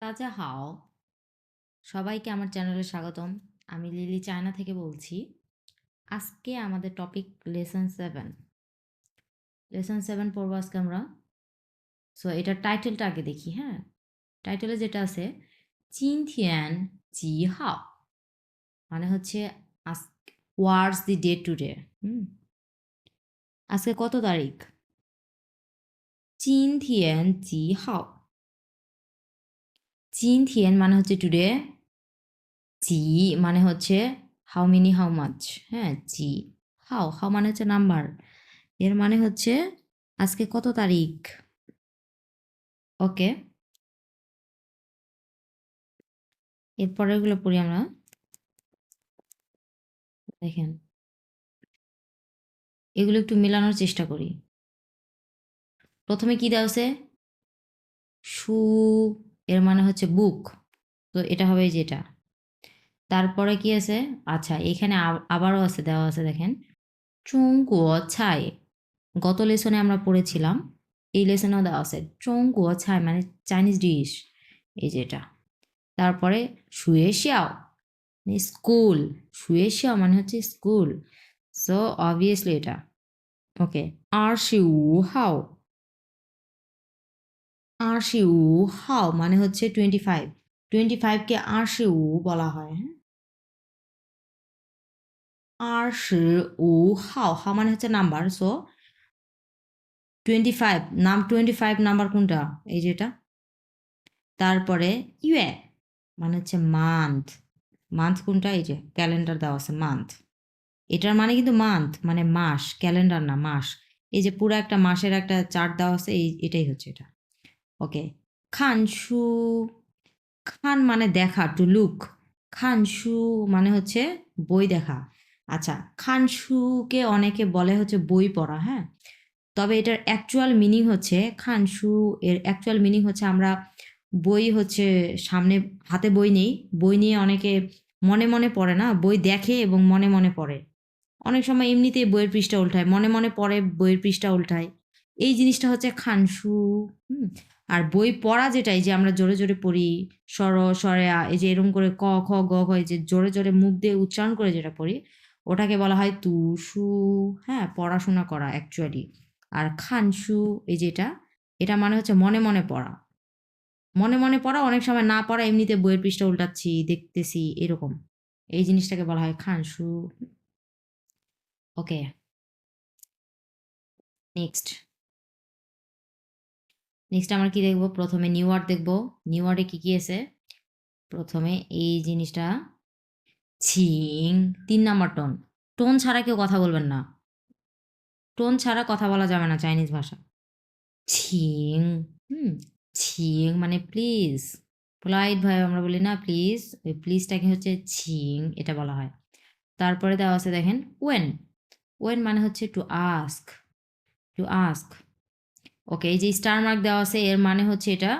তাজা হাও। সবাইকে আমার চ্যানেলে স্বাগতম। আমি লিলি চায়না থেকে বলছি। আজকে আমাদের topic lesson seven lesson seven পড়ব আজকে আমরা। সো এটার টাইটেলটা আগে দেখি হ্যাঁ? টাইটেলে যেটা আছে, চিন থিয়ান জি হাও। মানে হচ্ছে আজ words the day to day hmm? আজকে কত তারিখ? চিন থিয়ান জি হাও। চিন থিয়েন মানে হচ্ছে টুডে জি মানে হচ্ছে হাউ মেনি হাউ মাচ হ্যাঁ জি হাউ হাউ মানে হচ্ছে নাম্বার এর মানে হচ্ছে আজকে কত তারিখ? ওকে এরপরে এরপরেরগুলো পড়ি আমরা। দেখেন। এগুলো একটু মেলানোর চেষ্টা করি। প্রথমে কি দেওয়া আছে সু এর মানে হচ্ছে বুক তো এটা হবে যেটা তারপরে কি আছে? আচ্ছা এখানে আবারও আছে, দেওয়া আছে, দেখেন। চুঙ্গুও ছাই। গত লেসনে আমরা পড়েছিলাম। এই লেসনেও দেওয়া আছে। চুঙ্গুও ছাই মানে চাইনিজ ডিশ এই যেটা তারপরে শুয়ে শিয়াও। স্কুল শুয়ে শিয়াও মানে হচ্ছে স্কুল সো অবভিয়াসলি এটা। ওকে আর শিউ হাও আরশিউ হাও মানে হচ্ছে টোয়েন্টি ফাইভ টোয়েন্টি ফাইভকে আরশিউ বলা হয় হ্যাঁ? আরশিউ হাও হাও মানে হচ্ছে নাম্বার সো টোয়েন্টি ফাইভ নাম টোয়েন্টি ফাইভ নাম্বার কোনটা? এই যেটা তারপরে ইয়ে মানে হচ্ছে মান্থ মান্থ কোনটা? এই যে ক্যালেন্ডার দেওয়া আছে মান্থ এটার মানে কিন্তু মান্থ মানে মাস ক্যালেন্ডার না, মাস। এই যে পুরো একটা মাসের একটা চার্ট দেওয়া আছে, এই, এটাই হচ্ছে এটা। ওকে। খানসু খান মানে দেখা টু লুক খানসু মানে হচ্ছে বই দেখা। আচ্ছা খানসুকে অনেকে বলে হচ্ছে বই পড়া হ্যাঁ? তবে এটার অ্যাকচুয়াল মিনিং হচ্ছে খানসু এর অ্যাকচুয়াল মিনিং হচ্ছে আমরা বই হচ্ছে সামনে হাতে বই নেই, বই নিয়ে অনেকে মনে মনে পড়ে না, বই দেখে এবং মনে মনে পড়ে। অনেক সময় এমনিতেই বইয়ের পৃষ্ঠা উল্টায়, মনে মনে পড়ে, বইয়ের পৃষ্ঠা উল্টায়। এই জিনিসটা হচ্ছে খানসু হুম? আর বই পড়া যেটা এই যে আমরা জোরে জোরে পড়ি, স্বর, স্বরেয়া, এই যে এরকম করে ক, খ, গ, ঘ, এই যে জোরে জোরে মুখ দিয়ে উচ্চারণ করে যেটা পড়ি, ওটাকে বলা হয় তু সু হ্যাঁ পড়াশোনা করা অ্যাকচুয়ালি আর খানসু, এই যেটা, এটা মানে হচ্ছে মনে মনে পড়া। মনে মনে পড়া, অনেক সময় না পড়া, এমনিতে বইয়ের পৃষ্ঠা উল্টাচ্ছি, দেখতেছি, এরকম। এই জিনিসটাকে বলা হয় খানসু। ওকে। নেক্সট নেক্সট আমরা কি দেখব? প্রথমে নিউ ওয়ার্ড দেখব। নিউ ওয়ার্ডে কী কি আছে? প্রথমে এই জিনিসটা, ছিং, তিন নাম্বার টোন টোন ছাড়া কেউ কথা বলবেন না। টোন ছাড়া কথা বলা যাবে না চাইনিজ ভাষা। ছিং, হুম, ছিং মানে প্লিজ পোলাইট ভাবে আমরা বলি না প্লিজ ওই প্লিজটাকে হচ্ছে ছিং এটা বলা হয়। তারপরে দেওয়া আছে দেখেন ওয়েন ওয়েন মানে হচ্ছে to ask to ask okay এই যে স্টার মার্ক দেওয়া আছে, এর মানে হচ্ছে এটা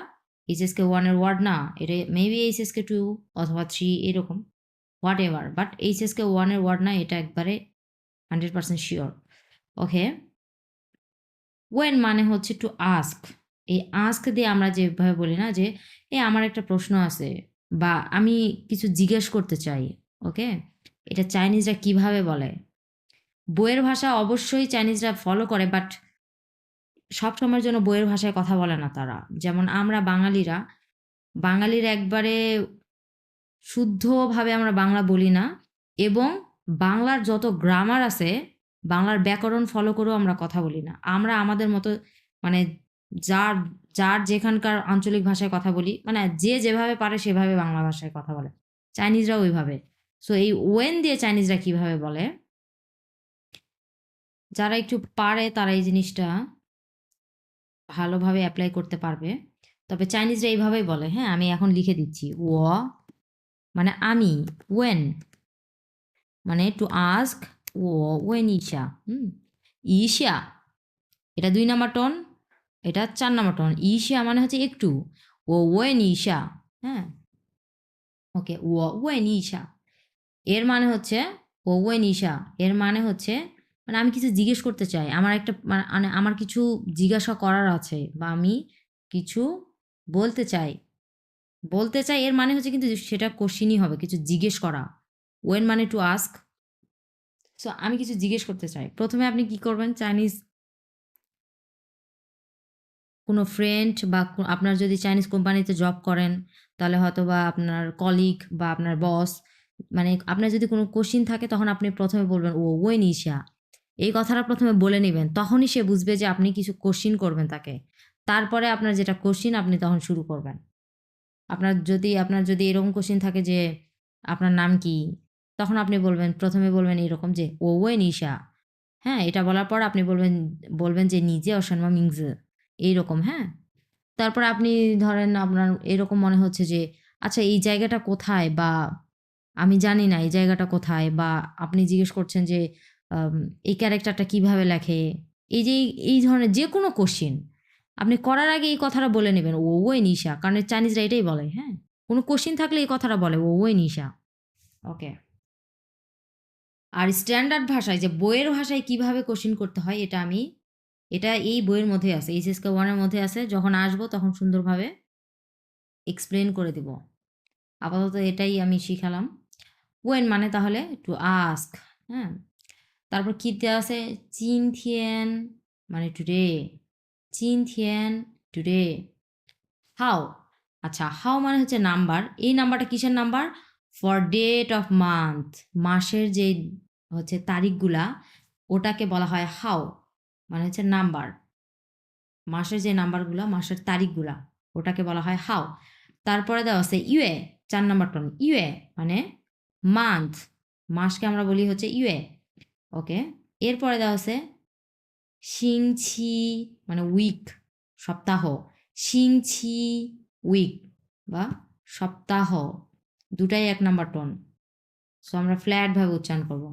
এইচএসকে ওয়ানের ওয়ার্ড না, এটা মেবি এইচএসকে টু অথবা থ্রি এরকম হোয়াট এভার বাট এইচএসকে ওয়ানের ওয়ার্ড না, এটা একবারে hundred percent sure okay when মানে হচ্ছে টু আস্ক এই আস্ক দিয়ে আমরা যেভাবে বলি না যে, এ আমার একটা প্রশ্ন আছে, বা আমি কিছু জিজ্ঞেস করতে চাই ওকে এটা চাইনিজরা কীভাবে বলে? বইয়ের ভাষা অবশ্যই চাইনিজরা ফলো করে বাট সব সময়ের জন্য বইয়ের ভাষায় কথা বলে না তারা। যেমন আমরা বাঙালিরা, বাঙালির একবারে শুদ্ধভাবে আমরা বাংলা বলি না এবং বাংলার যত গ্রামার আছে, বাংলার ব্যাকরণ ফলো করেও আমরা কথা বলি না। আমরা আমাদের মতো মানে যার যার যেখানকার আঞ্চলিক ভাষায় কথা বলি মানে যে যেভাবে পারে সেভাবে বাংলা ভাষায় কথা বলে। চাইনিজরা ওইভাবে। সো এই ওয়েন দিয়ে চাইনিজরা কীভাবে বলে? যারা একটু পারে তারা এই জিনিসটা ভালোভাবে অ্যাপ্লাই করতে পারবে। তবে চাইনিজরা এইভাবেই বলে হ্যাঁ আমি এখন লিখে দিচ্ছি, ও মানে আমি ওয়েন মানে টু আস্ক ও ওয়েন ইশা হুম ইশা এটা দুই নাম্বার টন এটা চার নাম্বার টন ইশা মানে হচ্ছে একটু, ও ওয়েন ইশা হ্যাঁ ওকে ও ওয়েন ইশা এর মানে হচ্ছে, ও ওয়েন ইশা এর মানে হচ্ছে মানে আমি কিছু জিজ্ঞেস করতে চাই। আমার একটা মানে আমার কিছু জিজ্ঞাসা করার আছে বা আমি কিছু বলতে চাই। বলতে চাই এর মানে হচ্ছে কিন্তু সেটা কোশ্চিনই হবে, কিছু জিজ্ঞেস করা। ওয়েন মানে টু আস্ক সো আমি কিছু জিজ্ঞেস করতে চাই। প্রথমে আপনি কি করবেন? চাইনিজ কোনো ফ্রেন্ড বা আপনার যদি চাইনিজ কোম্পানিতে জব করেন, তাহলে হয়তো বা আপনার কলিগ বা আপনার বস মানে আপনার যদি কোনো কোশ্চিন থাকে, তখন আপনি প্রথমে বলবেন, ও ওয়েন নিশা এই কথাটা প্রথমে বলে নেবেন, তখনই সে বুঝবে যে আপনি কিছু কোশ্চিন করবেন তাকে। তারপরে আপনার যেটা কোশ্চিন আপনি তখন শুরু করবেন। আপনার যদি আপনার যদি এরকম কোশ্চিন থাকে যে, আপনার নাম কি? তখন আপনি বলবেন, প্রথমে বলবেন এরকম যে, ও ওয়ে নিশা হ্যাঁ এটা বলার পর আপনি বলবেন বলবেন যে, নিজে অসন্মা মিংজে। এইরকম হ্যাঁ? তারপর আপনি ধরেন আপনার এরকম মনে হচ্ছে যে আচ্ছা এই জায়গাটা কোথায়? বা, আমি জানি না এই জায়গাটা কোথায়? বা, আপনি জিজ্ঞেস করছেন যে এই ক্যারেক্টারটা কীভাবে লেখে? এই যে, এই- ধরনের যে কোনো কোশ্চিন আপনি করার আগে এই কথাটা বলে নেবেন, ও ওই নিশা। কারণ চাইনিজরা এটাই বলে হ্যাঁ? কোনো কোশ্চিন থাকলে এই কথাটা বলে, ও ওই নিশা। ওকে আর স্ট্যান্ডার্ড ভাষায় যে বইয়ের ভাষায় কীভাবে কোশ্চিন করতে হয়, এটা আমি, এটা এই বইয়ের মধ্যে আছে এইচএসকে ওয়ানের মধ্যে আছে, যখন আসব তখন সুন্দরভাবে এক্সপ্লেন করে দিব। আপাতত এটাই আমি শিখালাম। ওয়েন মানে তাহলে টু আস্ক হ্যাঁ? তারপর কী দেওয়া আছে চিন থিয়েন মানে টুডে চিন থিয়েন টুডে হাও আচ্ছা হাও মানে হচ্ছে নাম্বার এই নাম্বারটা কিসের number for date of month মাসের যে হচ্ছে তারিখগুলা, ওটাকে বলা হয় হাও মানে হচ্ছে নাম্বার মাসের যে নাম্বারগুলো মাসের তারিখগুলা, ওটাকে বলা হয় হাও তারপরে দেওয়া আছে ইউএ, চার নাম্বার টন ইউএ মানে মান্থ মাসকে আমরা বলি হচ্ছে ইউএ। ওকে? এরপরে দেওয়া আছে সিংছি মানে উইক সপ্তাহ। সিংছি উইক বা সপ্তাহ। দুটাই এক নাম্বার টোন সো আমরা ফ্ল্যাটভাবে উচ্চারণ করব।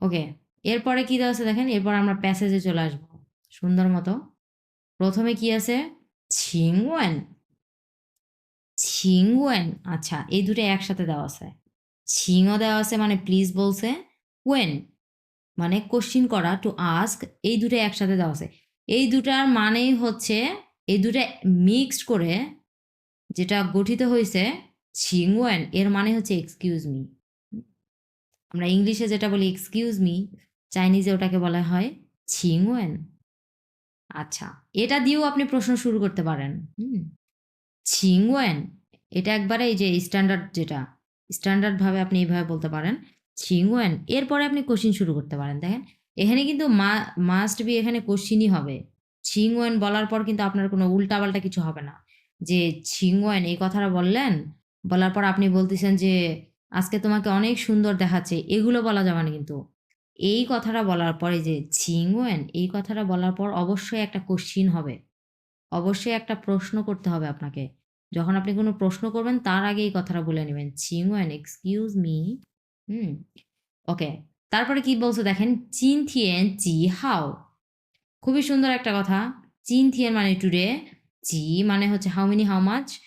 ওকে, এরপরে কি দেওয়া আছে দেখেন? এরপর আমরা প্যাসেজে চলে আসব। সুন্দর মতো। প্রথমে কি আছে? ছিংওয়েন ছিংওয়েন আচ্ছা এই দুটো একসাথে দেওয়া আছে। ছিংও দেওয়া আছে মানে প্লিজ বলছে, ওয়েন মানে কোশ্চিন করা টু আস্ক এই দুটো একসাথে দেওয়া আছে। এই দুটার মানেই হচ্ছে, এই দুটো মিক্সড করে যেটা গঠিত হয়েছে ছিংওয়েন এর মানে হচ্ছে এক্সকিউজ মি আমরা ইংলিশে যেটা বলি এক্সকিউজ মি চাইনিজে ওটাকে বলা হয় ছিংওয়েন আচ্ছা এটা দিয়েও আপনি প্রশ্ন শুরু করতে পারেন। হুম ছিংওয়েন এটা একবারে এই যে স্ট্যান্ডার্ড যেটা স্ট্যান্ডার্ডভাবে আপনি এইভাবে বলতে পারেন। ছিংওয়েন এরপরে আপনি কোশ্চিন শুরু করতে পারেন। দেখেন, এখানে কিন্তু মা মাস্ট বি এখানে কোশ্চিনই হবে। ছিংওয়েন বলার পর কিন্তু আপনার কোনো উল্টাপাল্টা কিছু হবে না। যে ছিংওয়েন এই কথাটা বললেন, বলার পর আপনি বলতেছেন যে, আজকে তোমাকে অনেক সুন্দর দেখাচ্ছে। এগুলো বলা যাবে না কিন্তু। এই কথাটা বলার পরে যে ছিংওয়েন এই কথাটা বলার পর অবশ্যই একটা কোশ্চিন হবে। অবশ্যই একটা প্রশ্ন করতে হবে আপনাকে। যখন আপনি কোনো প্রশ্ন করবেন, তার আগে এই কথাটা বলে নেবেন। ছিংওয়েন এক্সকিউজ মি হুম, ওকে। তারপরে কি বলছে দেখেন চিন থিয়েন জি হাও। খুবই সুন্দর একটা কথা। চিন থিয়েন মানে টুডে, জি মানে হচ্ছে হাউ মেনি হাউ মাচ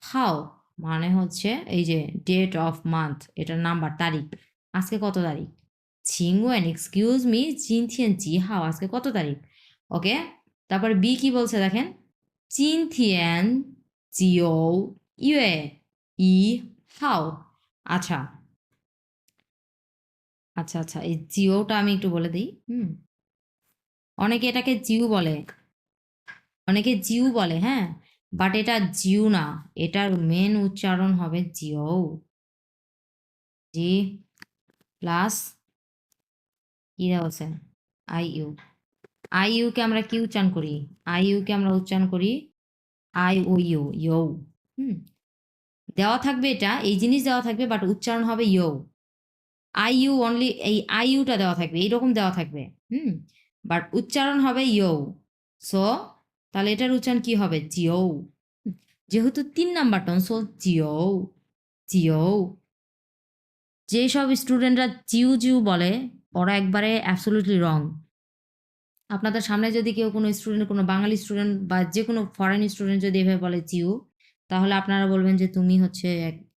হাও মানে হচ্ছে এই যে ডেট অফ মান্থ এটার নাম্বার তারিখ। আজকে কত তারিখ? ছিংওয়েন এক্সকিউজ মি চিন থিয়েন জি হাও, আজকে কত তারিখ? ওকে, তারপরে বি কি বলছে দেখেন? চিন থিয়েন জিও ইয়ে ই হাও। আচ্ছা আচ্ছা আচ্ছা। এই জিওটা আমি একটু বলে দিই। হুম। অনেকে এটাকে জিউ বলে। অনেকে জিউ বলে হ্যাঁ? বাট এটা জিউ না। এটার মেন উচ্চারণ হবে জিও। জি প্লাস কি দেওয়া আই ইউ। আই ইউকে আমরা কি উচ্চারণ করি? আই ইউকে আমরা উচ্চারণ করি আই ও ইউ ইউ হুম। দেওয়া থাকবে এটা, এই জিনিস দেওয়া থাকবে, বাট উচ্চারণ হবে ইউ আই ইউ অনলি এই আই ইউটা দেওয়া থাকবে, এইরকম দেওয়া থাকবে, হুম? বাট উচ্চারণ হবে ইউ সো তাহলে এটার উচ্চারণ কি হবে? জিও যেহেতু তিন নাম্বার টন সো জিও জিও যেসব স্টুডেন্টরা জিউ জিউ বলে, ওরা একবারে অ্যাবসোলুটলি রং আপনাদের সামনে যদি কেউ কোনো স্টুডেন্ট কোনো বাঙালি স্টুডেন্ট বা যে কোনো ফরেন স্টুডেন্ট যদি এভাবে বলে জিউ তাহলে আপনারা বলবেন যে, তুমি হচ্ছে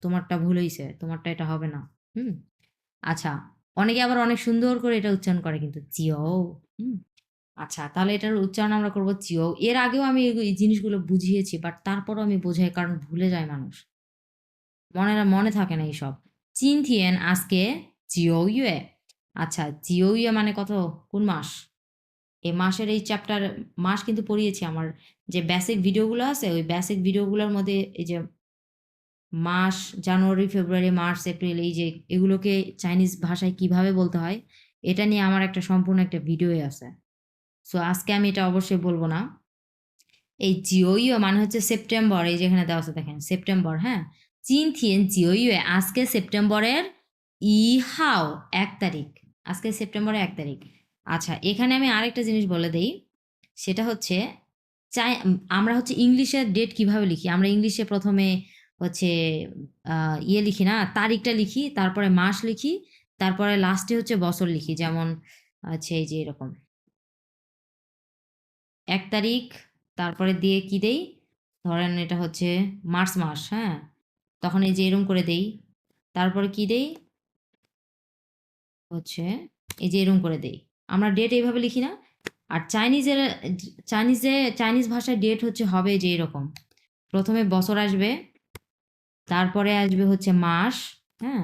তোমারটা ভুল হয়েছে তোমারটা এটা হবে না। হুম? আচ্ছা অনেকে আবার অনেক সুন্দর করে এটা উচ্চারণ করে কিন্তু হুম? আচ্ছা তাহলে এটার উচ্চারণ আমরা করব চিও এর আগেও আমি এই জিনিসগুলো বুঝিয়েছি বাট তারপরও আমি বোঝাই কারণ ভুলে যায় মানুষ। মনে মনে থাকে না এইসব। চিন থিয়েন আজকে জিও ইয়ে আচ্ছা জিও ইয়ে মানে কত? কোন মাস? এই মাসের এই চ্যাপ্টার মাস কিন্তু পড়িয়েছি আমার। যে বেসিক ভিডিওগুলো আছে, ওই বেসিক ভিডিওগুলোর মধ্যে এই যে মাস, জানুয়ারি, ফেব্রুয়ারি, মার্চ, এপ্রিল, এই যে এগুলোকে চাইনিজ ভাষায় কীভাবে বলতে হয়, এটা নিয়ে আমার একটা সম্পূর্ণ একটা ভিডিওই আছে। সো আজকে আমি এটা অবশ্যই বলব না। এই জিওইও মানে হচ্ছে সেপ্টেম্বর, এই যেখানে দেওয়া আছে দেখেন, সেপ্টেম্বর হ্যাঁ? চীন থিয়েন জিওইও, আজকে সেপ্টেম্বরের ই হাও এক তারিখ, আজকে সেপ্টেম্বরের এক তারিখ। আচ্ছা এখানে আমি আরেকটা জিনিস বলে দেই, সেটা হচ্ছে চাই, আমরা হচ্ছে ইংলিশের ডেট কীভাবে লিখি? আমরা ইংলিশে প্রথমে হচ্ছে ইয়ে লিখি না, তারিখটা লিখি, তারপরে মাস লিখি, তারপরে লাস্টে হচ্ছে বছর লিখি, যেমন হচ্ছে এই যে এরকম। এক তারিখ, তারপরে দিয়ে কি দেই? ধরেন এটা হচ্ছে মার্চ মাস হ্যাঁ? তখন এই যে এরম করে দেই। তারপরে কি দেই? হচ্ছে এই যে এরম করে দেই। আমরা ডেট এইভাবে লিখি না। আর চাইনিজের চাইনিজে চাইনিজ ভাষায় ডেট হচ্ছে হবে যে এরকম। প্রথমে বছর আসবে তারপরে আসবে হচ্ছে মাস হ্যাঁ?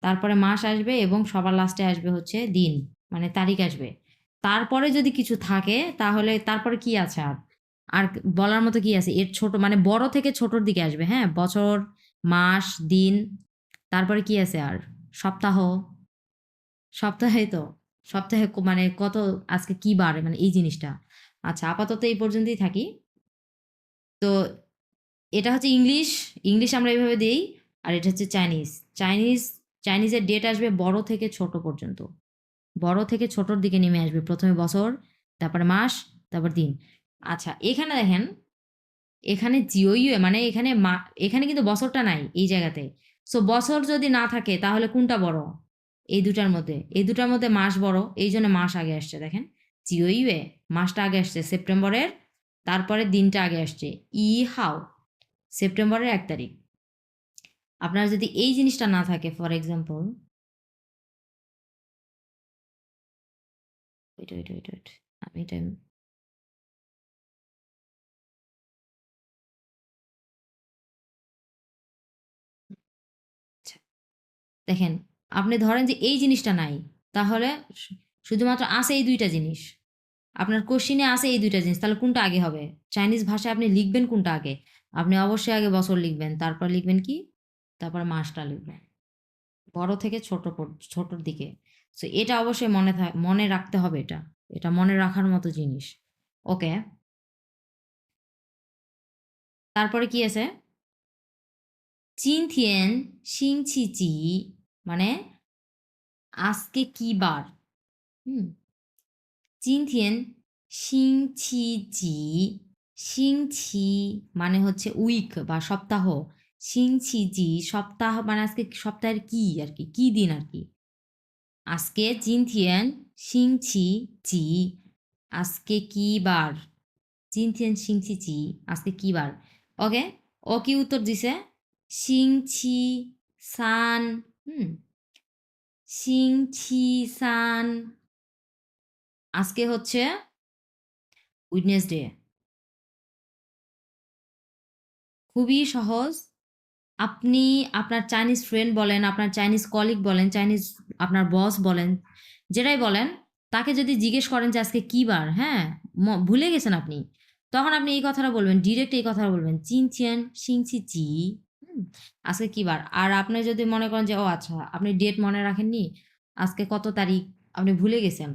তারপরে মাস আসবে এবং সবার লাস্টে আসবে হচ্ছে দিন মানে তারিখ আসবে। তারপরে যদি কিছু থাকে, তাহলে তারপরে কি আছে আর? আর বলার মতো কি আছে? এর ছোট মানে বড় থেকে ছোটর দিকে আসবে হ্যাঁ? বছর, মাস, দিন, তারপরে কি আছে আর? সপ্তাহ। সপ্তাহে তো, সপ্তাহে মানে কত, আজকে কি বার মানে এই জিনিসটা। আচ্ছা আপাতত এই পর্যন্তই থাকি। তো এটা হচ্ছে ইংলিশ ইংলিশ আমরা এইভাবে দিই, আর এটা হচ্ছে চাইনিজ। চাইনিজ, চাইনিজের ডেট আসবে বড় থেকে ছোট পর্যন্ত। বড় থেকে ছোটর দিকে নেমে আসবে প্রথমে বছর, তারপরে মাস, তারপর দিন। আচ্ছা এখানে দেখেন, এখানে জিওইউ মানে এখানে মা, এখানে কিন্তু বছরটা নাই এই জায়গাতে। সো বছর যদি না থাকে তাহলে কোনটা বড়? এই দুটার মধ্যে। এই দুটার মধ্যে মাস বড়, এই জন্য মাস আগে আসছে, দেখেন। জিওইউয়ে মাসটা আগে আসছে সেপ্টেম্বরের, তারপরে দিনটা আগে আসছে। ই হাও সেপ্টেম্বরের এক তারিখ। আপনার যদি এই জিনিসটা না থাকে ফর এক্সাম্পল আচ্ছা, দেখেন আপনি ধরেন যে এই জিনিসটা নাই তাহলে শুধুমাত্র আছে এই দুইটা জিনিস। আপনার কোশ্চিনে আছে এই দুইটা জিনিস তাহলে কোনটা আগে হবে? চাইনিজ ভাষায় আপনি লিখবেন কোনটা আগে? আপনি অবশ্যই আগে বছর লিখবেন, তারপর লিখবেন কি? তারপর মাসটা লিখবেন। বড় থেকে ছোট ছোটোর দিকে। সো, এটা অবশ্যই মনে মনে রাখতে হবে এটা। এটা মনে রাখার মতো জিনিস। ওকে? তারপরে কি আছে? চিন থিয়েন সিংছি জি মানে আজকে কি বার? হুম। চিন থিয়েন সিংছি জি সিংছি মানে হচ্ছে উইক বা সপ্তাহ। সিংছি জি, সপ্তাহ মানে আজকে সপ্তাহের কি আর কি? কি দিন আর কি? আজকে চিন থিয়েন সিংছি জি, আজকে কি বার? চিন থিয়েন সিংছি জি, আজকে কি বার? ওকে, ও কি উত্তর দিছে? সিংছি সান, হুম, সিংছি সান, আজকে হচ্ছে উইডনেসডে। খুবই সহজ। আপনি আপনার চাইনিজ ফ্রেন্ড বলেন, আপনার চাইনিজ কলিগ বলেন চাইনিজ আপনার বস বলেন, যেটাই বলেন, তাকে যদি জিজ্ঞেস করেন যে আজকে কী বার হ্যাঁ ভুলে গেছেন আপনি, তখন আপনি এই কথাটা বলবেন ডিরেক্ট এই কথাটা বলবেন, চিন চিয়েন সিংছি চি আজকে কী বার? আর আপনি যদি মনে করেন যে, ও আচ্ছা আপনি ডেট মনে রাখেননি, আজকে কত তারিখ আপনি ভুলে গেছেন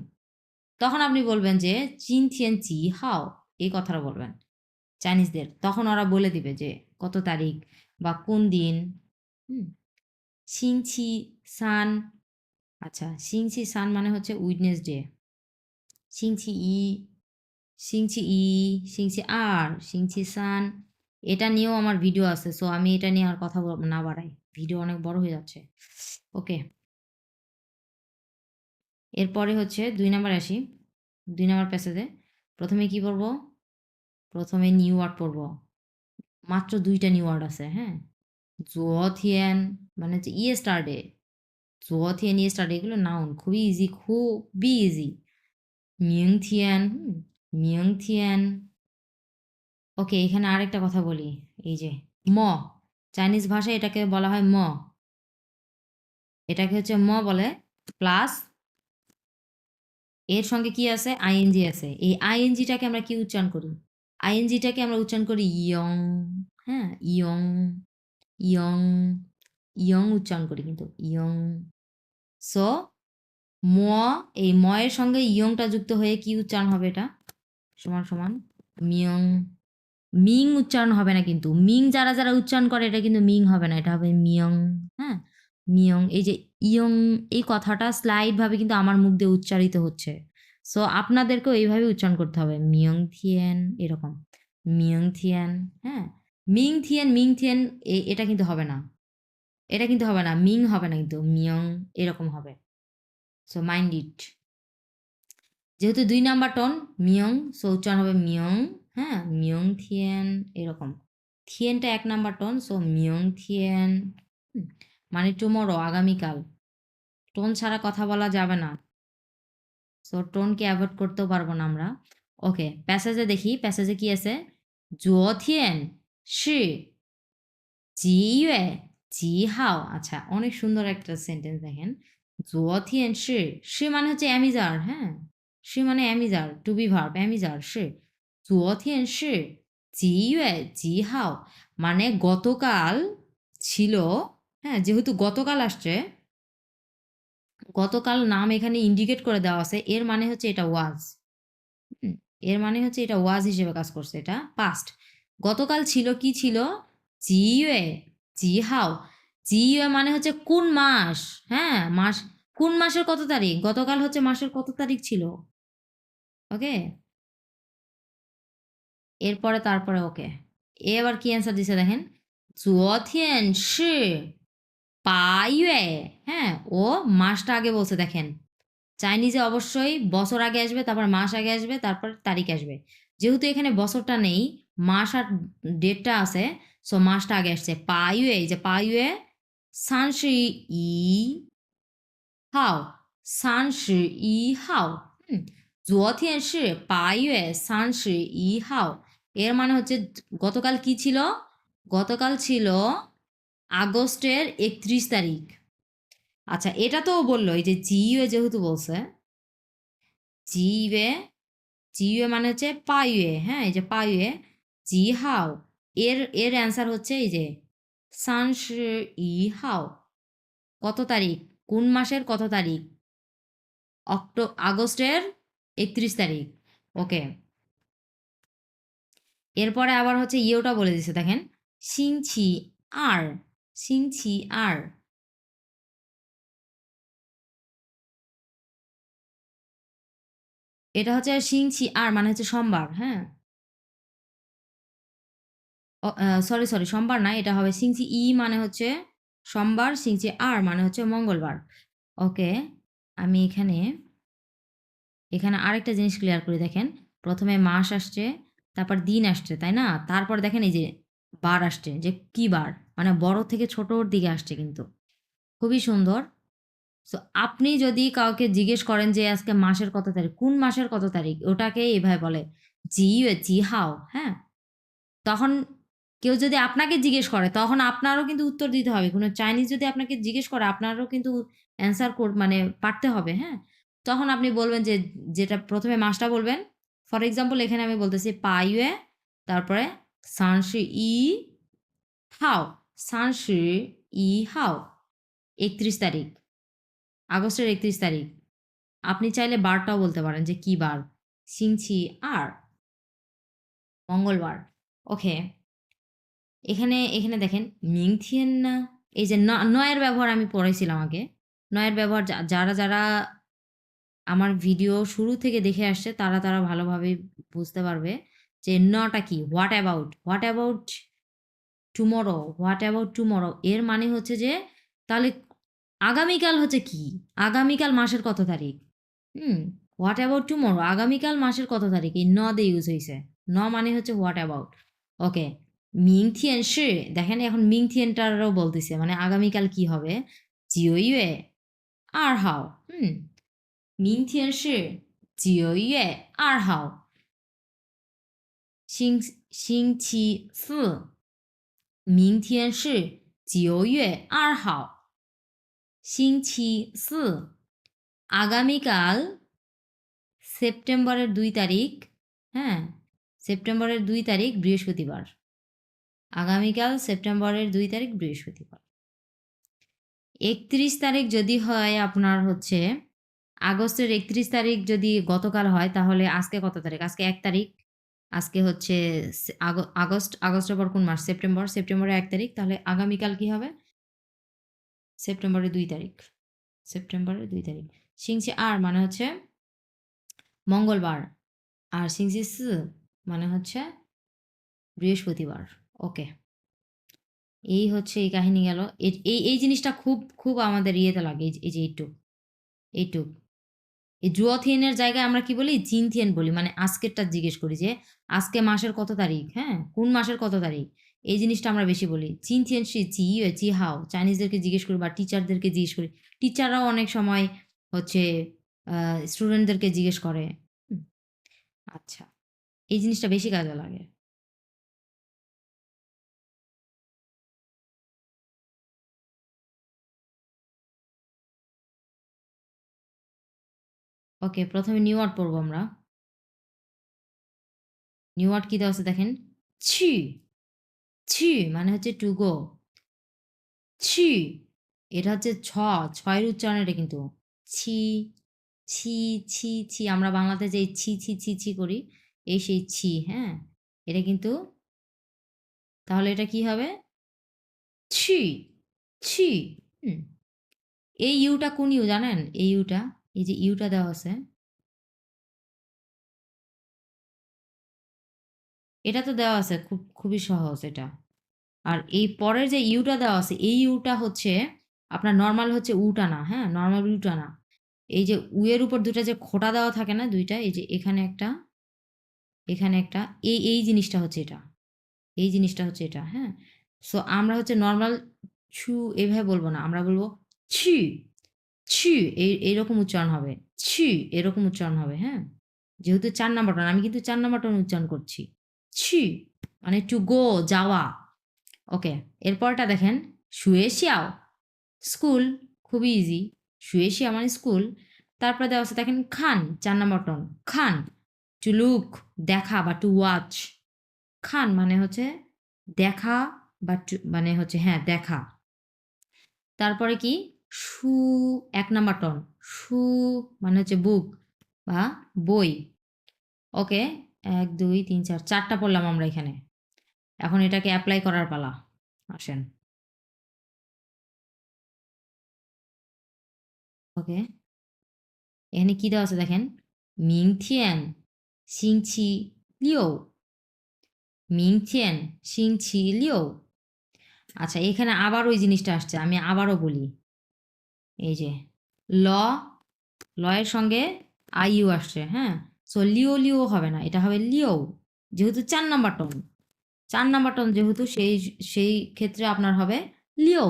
তখন আপনি বলবেন যে, চিন থিয়েন চি হাও এই কথাটা বলবেন চাইনিজদের তখন ওরা বলে দিবে যে কত তারিখ বা কোন দিন? হুম সিংছি সান আচ্ছা সিংছি সান মানে হচ্ছে উইডনেস ডে সিংছি ই সিংছি ই সিংছি আর সিংছি সান, এটা নিয়েও আমার ভিডিও আছে, সো আমি এটা নিয়ে আর কথা না বাড়াই, ভিডিও অনেক বড় হয়ে যাচ্ছে। ওকে। এরপরে হচ্ছে দুই নাম্বার আসি, দুই নাম্বার প্যাসেজে প্রথমে কি পড়ব? প্রথমে নিউ ওয়ার্ড পড়ব। মাত্র দুইটা নিউ ওয়ার্ড আছে হ্যাঁ? জুয়থিয়ান মানে হচ্ছে ইয়ে স্টার্টে জুয়থিয়ান ইয়ে স্টার্টে এগুলো নাউন, খুবই ইজি খুবই ইজি মিয়ংথিয়ান মিয়ংথিয়ান। ওকে, এখানে আরেকটা কথা বলি, এই যে, ম, চাইনিজ ভাষায় এটাকে বলা হয় ম। এটাকে হচ্ছে ম বলে প্লাস এর সঙ্গে কি আছে? আইএনজি আছে। এই আইএনজিটাকে আমরা কি উচ্চারণ করি? আইএনজিটাকে আমরা উচ্চারণ করি ইয়ং। হ্যাঁ ইয়ং ইয়ং ইয়ং উচ্চারণ করি কিন্তু ইয়ং সো ম এই ময়ের সঙ্গে ইয়ংটা যুক্ত হয়ে কি উচ্চারণ হবে এটা? সমান সমান, মিয়ং, মিং উচ্চারণ হবে না কিন্তু, মিং যারা যারা উচ্চারণ করে এটা কিন্তু মিং হবে না, এটা হবে মিয়ং হ্যাঁ? মিয়ং, এই যে ইয়ং, এই কথাটা স্লাইড ভাবে কিন্তু আমার মুখ দিয়ে উচ্চারিত হচ্ছে। সো আপনাদেরকেও এইভাবে উচ্চারণ করতে হবে, মিয়ং থিয়েন, এরকম, মিয়ং থিয়েন হ্যাঁ? মিং থিয়েন মিং থিয়েন এটা কিন্তু হবে না। এটা কিন্তু হবে না, মিং হবে না কিন্তু, মিয়ং এরকম হবে। সো মাইন্ড ইট যেহেতু দুই নাম্বার টন মিয়ং সো উচ্চারণ হবে মিয়ং হ্যাঁ? মিয়ং থিয়েন এরকম। থিয়েনটা এক নাম্বার টন সো মিয়ং থিয়েন মানে টুমোরো আগামীকাল। টোন ছাড়া কথা বলা যাবে না। সো টোনকে অ্যাভয়েড করতেও পারব না আমরা। ওকে প্যাসেজে দেখি প্যাসেজে কি আছে? জোথিয়েন শি জি ইয়ে জি হাও আচ্ছা অনেক সুন্দর একটা সেন্টেন্স দেখেন। জোথিয়েন শি সে মানে হচ্ছে অ্যামিজার হ্যাঁ। সে মানে অ্যামিজার। টু বি ভার্ব অ্যামিজার শি জোথিয়েন শি জি ইয়ে জি হাও মানে গতকাল ছিল হ্যাঁ। যেহেতু গতকাল আসছে। গতকাল নাম এখানে ইন্ডিকেট করে দেওয়া আছে। এর মানে হচ্ছে এটা ওয়াজ এর মানে হচ্ছে এটা ওয়াজ হিসেবে কাজ করছে এটা পাস্ট গতকাল ছিল কি ছিল? জিওয়ে জি হাও জিওয়ে মানে হচ্ছে কোন মাস? হ্যাঁ মাস, কোন মাসের কত তারিখ? গতকাল হচ্ছে মাসের কত তারিখ ছিল? ওকে? এরপরে, তারপরে, ওকে। এ আবার কি অ্যান্সার দিছে দেখেন? চুয়েন শি পাইয়ে হ্যাঁ ও মাসটা আগে বলছে দেখেন। চাইনিজে অবশ্যই বছর আগে আসবে, তারপর মাস আগে আসবে, তারপর তারিখ আসবে। যেহেতু এখানে বছরটা নেই মাস আর ডেটটা আছে সো মাসটা আগে আসছে। পায়ুয়ে এই যে পায়ুয়ে সানশি ই হাও সানসি ই হাও জুয়থিয়ান শি পায়ুয়ে সানশি ই হাও, এর মানে হচ্ছে গতকাল কি ছিল? গতকাল ছিল আগস্টের একত্রিশ তারিখ। আচ্ছা এটা তো বলল, এই যে জিওয়ে যেহেতু বলছে জিওয়ে জিওয়ে মানে হচ্ছে পায়ুয়ে হ্যাঁ এই যে পায়ুয়ে জি হাও এর এর অ্যান্সার হচ্ছে এই যে সানশ ই হাও কত তারিখ? কোন মাসের কত তারিখ? অক্টো, আগস্টের একত্রিশ তারিখ। ওকে। এরপরে আবার হচ্ছে ইয়েওটা বলে দিছে, দেখেন। সিংছি আর সিংছি আর এটা হচ্ছে সিংছি আর মানে হচ্ছে সোমবার হ্যাঁ? সরি সরি সোমবার না, এটা হবে সিংচি ই মানে হচ্ছে সোমবার, সিংচি আর মানে হচ্ছে মঙ্গলবার। ওকে, আমি এখানে এখানে আরেকটা জিনিস ক্লিয়ার করে, দেখেন। প্রথমে মাস আসছে, তারপর দিন আসছে, তাই না? তারপর দেখেন এই যে বার আসছে, যে কি বার? মানে বড় থেকে ছোটোর দিকে আসছে কিন্তু। খুবই সুন্দর। সো আপনি যদি কাউকে জিজ্ঞেস করেন যে আজকে মাসের কত তারিখ, কোন মাসের কত তারিখ ওটাকে এভাবে বলে, জি জি হাও হ্যাঁ? তখন কেউ যদি আপনাকে জিজ্ঞেস করে, তখন আপনারও কিন্তু উত্তর দিতে হবে। কোনো চাইনিজ যদি আপনাকে জিজ্ঞেস করে, আপনারও কিন্তু অ্যান্সার মানে পারতে হবে হ্যাঁ? তখন আপনি বলবেন যে, যেটা প্রথমে মাসটা বলবেন। ফর এক্সাম্পল এখানে আমি বলতেছি পাইয়ে, তারপরে সানশি ই হাও সানশি ই হাও, একত্রিশ তারিখ, আগস্টের একত্রিশ তারিখ। আপনি চাইলে বারটাও বলতে পারেন যে, কি বার? সিংছি আর, মঙ্গলবার। ওকে এখানে এখানে দেখেন, মিংথিয়েন না, এই যে নয়ের ব্যবহার আমি পড়েছিলাম আগে। নয়ের ব্যবহার যারা যারা আমার ভিডিও শুরু থেকে দেখে আসছে, তারা তারা ভালোভাবে বুঝতে পারবে যে নটা কি, what about what about tomorrow, what about tomorrow, এর মানে হচ্ছে যে তাহলে আগামীকাল হচ্ছে কি? আগামীকাল মাসের কত তারিখ? হুম, হোয়াট অ্যাবাউট টুমরো, আগামীকাল মাসের কত তারিখ? এই ন দিয়ে ইউজ হয়েছে ন মানে হচ্ছে হোয়াট অ্যাবাউট, ওকে। মিং থিয়েন দেখেন এখন মিং থিয়েনটারও বলতেছে মানে আগামীকাল কি হবে? জিও ইয়ে আর হাও, হুম মিং থিয়েন জিও ইয়ে আর হাও। সিং সিং ছি ফু মিং থিয়েন জিও ইয়ে আর হাও। সিং ছি ফু আগামীকাল সেপ্টেম্বরের দুই তারিখ হ্যাঁ সেপ্টেম্বরের দুই তারিখ বৃহস্পতিবার। আগামীকাল সেপ্টেম্বরের দুই তারিখ বৃহস্পতিবার। একত্রিশ তারিখ যদি হয় আপনার হচ্ছে, আগস্টের একত্রিশ তারিখ যদি গতকাল হয়, তাহলে আজকে কত তারিখ? আজকে এক তারিখ। আজকে হচ্ছে আগ- আগস্ট, আগস্টের পর কোন মাস? সেপ্টেম্বর। সেপ্টেম্বরের এক তারিখ, তাহলে আগামীকাল কি হবে? সেপ্টেম্বরের দুই তারিখ। সেপ্টেম্বরের দুই তারিখ। সিংসি আর মানে হচ্ছে মঙ্গলবার। আর সিংসি মানে হচ্ছে বৃহস্পতিবার। ওকে। এই হচ্ছে এই কাহিনী গেল। এই এই জিনিসটা খুব খুব আমাদের ইয়েতে লাগে। এই যে- এই যে এইটুক এইটুক। এই জুয়থিয়েনের জায়গায় আমরা কি বলি? জিনথিয়েন বলি। মানে আজকেরটা জিজ্ঞেস করি যে, আজকে মাসের কত তারিখ? হ্যাঁ? কোন মাসের কত তারিখ? এই জিনিসটা আমরা বেশি বলি। চিনথিয়েন সি চি চি হাও। চাইনিজদেরকে জিজ্ঞেস করি বা টিচারদেরকে জিজ্ঞেস করি। টিচাররাও অনেক সময় হচ্ছে স্টুডেন্টদেরকে জিজ্ঞেস করে। আচ্ছা। এই জিনিসটা বেশি কাজে লাগে। ওকে, প্রথমে নিউ ওয়ার্ড পড়ব আমরা। নিউ ওয়ার্ড কি দেওয়া আছে দেখেন? ছি ছি মানে হচ্ছে টু গো। ছি, এটা হচ্ছে ছ, ছয়ের উচ্চারণ এটা কিন্তু। ছি ছি ছি ছি, আমরা বাংলাতে যে ছি ছি ছি ছি করি, এই সেই ছি হ্যাঁ? এটা কিন্তু তাহলে এটা কি হবে? ছি ছি এই ইউটা কোন ইউ জানেন? এই ইউটা এই যে ইউটা দেওয়া আছে। এটা তো দেওয়া আছে, খুব, খুবই সহজ এটা। আর এই পরের যে ইউটা দেওয়া আছে, এই ইউটা হচ্ছে আপনার নর্মাল হচ্ছে উটা না হ্যাঁ? নর্মাল ইউটা না। এই যে উয়ের উপর দুটা যে খোটা দেওয়া থাকে না দুইটা, এই যে এখানে একটা এখানে একটা, এই এই জিনিসটা হচ্ছে এটা। এই জিনিসটা হচ্ছে এটা হ্যাঁ? সো আমরা হচ্ছে নর্মাল ছু, এভাবে বলব না, আমরা বলব ছি। ছি এই উচ্চারণ হবে। ছি এরকম উচ্চারণ হবে হ্যাঁ? যেহেতু চার নাম্বার টন, আমি কিন্তু চার নাম্বার টন উচ্চারণ করছি। ছি মানে টু গো যাওয়া ওকে। এরপরটা দেখেন, শুয়ে শিয়াও স্কুল খুবই ইজি শুয়ে শিয়া মানে স্কুল তারপরে দেওয়া আছে দেখেন, খান চার নাম্বার টন, খান টু লুক দেখা বা টু ওয়াচ খান মানে হচ্ছে দেখা বা মানে হচ্ছে হ্যাঁ দেখা। তারপরে কি? সু, এক নাম্বার টন সু মানে হচ্ছে বুক বা বই। ওকে এক, দুই, তিন, চার, চারটা পড়লাম আমরা এখানে। এখন এটাকে অ্যাপ্লাই করার পালা। আসেন। ওকে এখানে কী দেওয়া আছে দেখেন? মিংথিয়ান সিংছি লিও। মিংথিয়ান সিংছি লিও। আচ্ছা এখানে আবার ওই জিনিসটা আসছে, আমি আবারও বলি। এই যে, ল, লয়ের সঙ্গে আইইউ আসছে হ্যাঁ? সো লিও লিও হবে না, এটা হবে লিও, যেহেতু চার নাম্বার টন চার নাম্বার টন যেহেতু সেই সেই ক্ষেত্রে আপনার হবে লিও।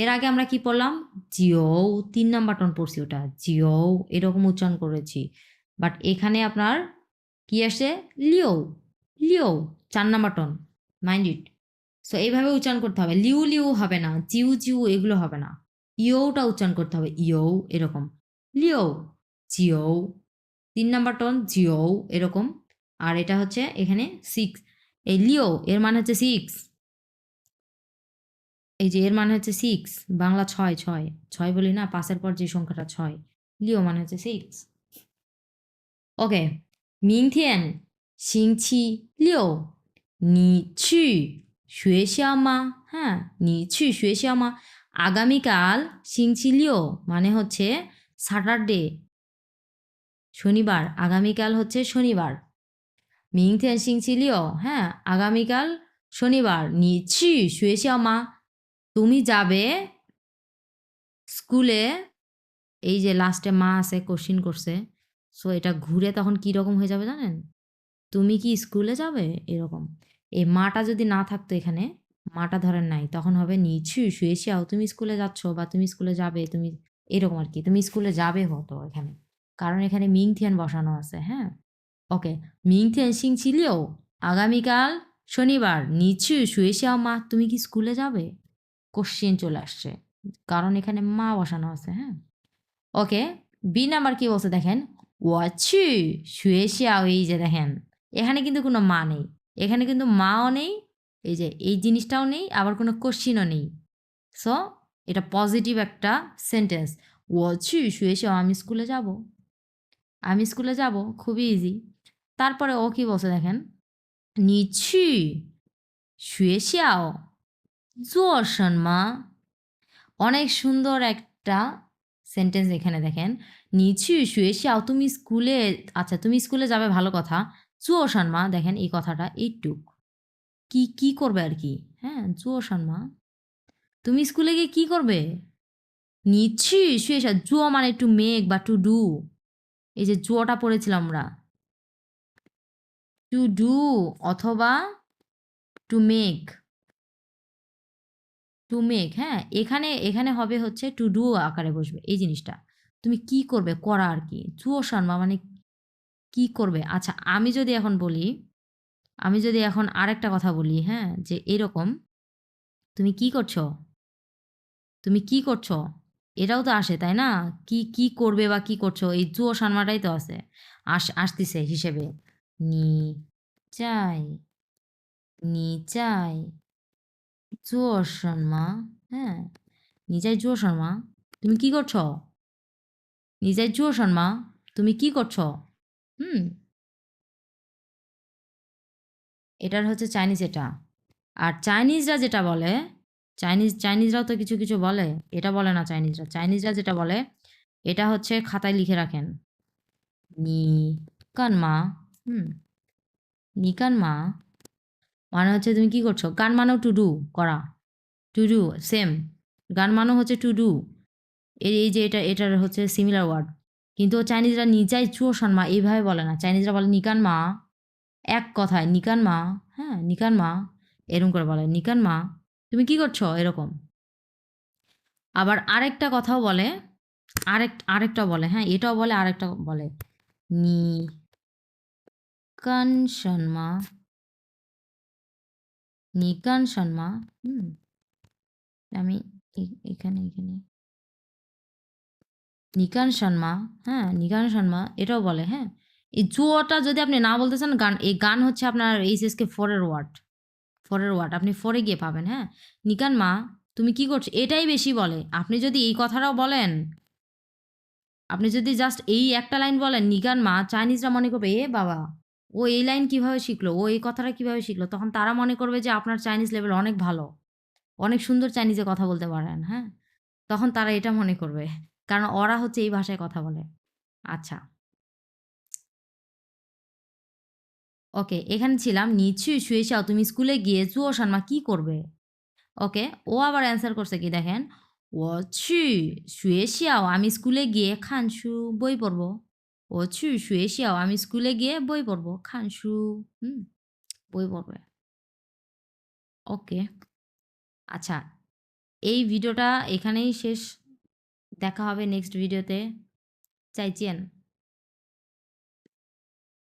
এর আগে আমরা কি পড়লাম? জিও, তিন নাম্বার টন পড়ছি ওটা, জিও, এরকম উচ্চারণ করেছি। বাট এখানে আপনার কি আসছে? লিও লিও, চার number tone mind it so এইভাবে উচ্চারণ করতে হবে, লিউ লিউ হবে না, জিউ জিউ, এগুলো হবে না। ইয়ৌটা উচ্চারণ করতে হবে। ইয়ৌ এরকম। লিও, জিও। তিন নাম্বার টোন, জিও এরকম। আর এটা হচ্ছে এখানে সিক্স এই লিও, এর মানে হচ্ছে সিক্স এই যে এর মানে হচ্ছে সিক্স বাংলা ছয় ছয়। ছয় বলি না পাশের পর যে সংখ্যাটা ছয়। লিও মানে হচ্ছে সিক্স ওকে। মিংথিয়ান সিংছি লিও। নি ছু শুয়ে হ্যাঁ নি ছু শুয়ে আগামীকাল সিংছিলিও মানে হচ্ছে স্যাটারডে শনিবার। আগামীকাল হচ্ছে শনিবার। মিং থেন সিংছিলিও হ্যাঁ আগামীকাল শনিবার। নিচ্ছি ছি শুয়েছি মা তুমি যাবে স্কুলে, এই যে লাস্টে মা আছে কোশ্চিন করছে। সো এটা ঘুরে তখন কি রকম হয়ে যাবে জানেন? তুমি কি স্কুলে যাবে? এরকম। এই মাটা যদি না থাকতো এখানে মাটা ধরেন নাই। তখন হবে, নিচু, শুয়ে শিয়াও তুমি স্কুলে যাচ্ছ বা তুমি স্কুলে যাবে, তুমি এরকম আর কি তুমি স্কুলে যাবে হতো এখানে। কারণ এখানে মিংথিয়ান বসানো আছে হ্যাঁ? ওকে, মিংথিয়ান সিং ছিলিও আগামীকাল শনিবার, নিচু, শুয়ে মা, তুমি কি স্কুলে যাবে? কোশ্চেন চলে আসছে। কারণ এখানে মা বসানো আছে হ্যাঁ? ওকে, বি নাম্বার কি বলছে দেখেন? ওয়াচু, শুয়ে এই যে দেখেন, এখানে কিন্তু কোনো মা নেই। এখানে কিন্তু মাও নেই এই যে এই জিনিসটাও নেই, আবার কোনো কোশ্চিনও নেই। সো এটা পজিটিভ একটা সেন্টেন্স ওয়াচু শুয়ে আমি স্কুলে যাব। আমি স্কুলে যাব, খুবই ইজি তারপরে ও কী বলছে দেখেন? নিচু শুয়ে শিয়াও জোর মা। অনেক সুন্দর একটা সেন্টেন্স এখানে দেখেন। নিচু শুয়ে শাও তুমি স্কুলে আচ্ছা তুমি স্কুলে যাবে, ভালো কথা। জুও মা, দেখেন এই কথাটা এইটুক। কি কি করবে আর কি? হ্যাঁ জুও মা। তুমি স্কুলে গিয়ে কি করবে? নিচ্ছি, শুয়ে জুয়ো মানে টু মেক বা টু ডু এই যে জুয়োটা পড়েছিলাম আমরা। টু ডু অথবা টু মেক টু মেক হ্যাঁ এখানে এখানে হবে হচ্ছে টু ডু আকারে বসবে এই জিনিসটা। তুমি কি করবে করা আর কি? জুয়ো শর্মা মানে কি করবে? আচ্ছা আমি যদি এখন বলি আমি যদি এখন আরেকটা কথা বলি হ্যাঁ? যে এরকম, তুমি কি করছ? তুমি কি করছ? এটাও তো আসে, তাই না? কি কি করবে বা কি করছ? এই জুয়ো শর্মাটাই তো আছে। আস, আসতেছে হিসেবে। নি চাই নি চাই। জুয়ো শর্মা হ্যাঁ? নিজাই জুয়ো শর্মা, তুমি কি করছ? নিজাই জুয়ো শর্মা, তুমি কি করছ? হুম? এটার হচ্ছে চাইনিজ এটা। আর চাইনিজরা যেটা বলে চাইনিজ চাইনিজরাও তো কিছু কিছু বলে, এটা বলে না চাইনিজরা চাইনিজরা যেটা বলে, এটা হচ্ছে খাতায় লিখে রাখেন। নি কান মা, হুম নিকান মা মানে হচ্ছে তুমি কি করছ? গান মানেও টু ডু করা। টু ডু সেম গান মানেও হচ্ছে টু ডু এই যে এটা, এটার হচ্ছে সিমিলার ওয়ার্ড কিন্তু চাইনিজরা নিজাই চুয়ো মা এইভাবে বলে না। চাইনিজরা বলে নিকান মা এক কথায়, নিকান মা হ্যাঁ নিকান মা। এরকম করে বলে, নিকান মা, তুমি কি করছ? এরকম। আবার আরেকটা কথাও বলে, আরেক আরেকটা বলে হ্যাঁ এটাও বলে আরেকটা বলে নি কান শর্মা নিকান শর্মা হুম, আমি এখানে এখানে, নিকান শর্মা হ্যাঁ নিকান শর্মা এটাও বলে হ্যাঁ এই জুয়োটা যদি আপনি না বলতে চান, গান, এই গান হচ্ছে আপনার এইচএসকে ফোরের ওয়ার্ড ফোরের ওয়ার্ড। আপনি ফোরে গিয়ে পাবেন হ্যাঁ? নিকান মা, তুমি কি করছ? এটাই বেশি বলে। আপনি যদি এই কথাটাও বলেন, আপনি যদি জাস্ট এই একটা লাইন বলেন নিগান মা, চাইনিজরা মনে করবে, এ বাবা, ও এই লাইন কীভাবে শিখলো? ও এই কথাটা কীভাবে শিখলো? তখন তারা মনে করবে যে, আপনার চাইনিজ লেভেল অনেক ভালো। অনেক সুন্দর চাইনিজে কথা বলতে পারেন হ্যাঁ? তখন তারা এটা মনে করবে। কারণ ওরা হচ্ছে এই ভাষায় কথা বলে। আচ্ছা। ওকে, এখানে ছিলাম। নিচু শুয়ে তুমি স্কুলে গিয়ে চুয়ো সানমা কি করবে? ওকে, ও আবার অ্যান্সার করছে কি দেখেন? ও ছু, শুয়ে আমি স্কুলে গিয়ে খানসু বই পড়ব। ও ছু, শুয়ে আমি স্কুলে গিয়ে বই পড়ব খানসু হুম, বই পড়বে। ওকে আচ্ছা এই ভিডিওটা এখানেই শেষ। দেখা হবে নেক্সট ভিডিওতে চাইছেন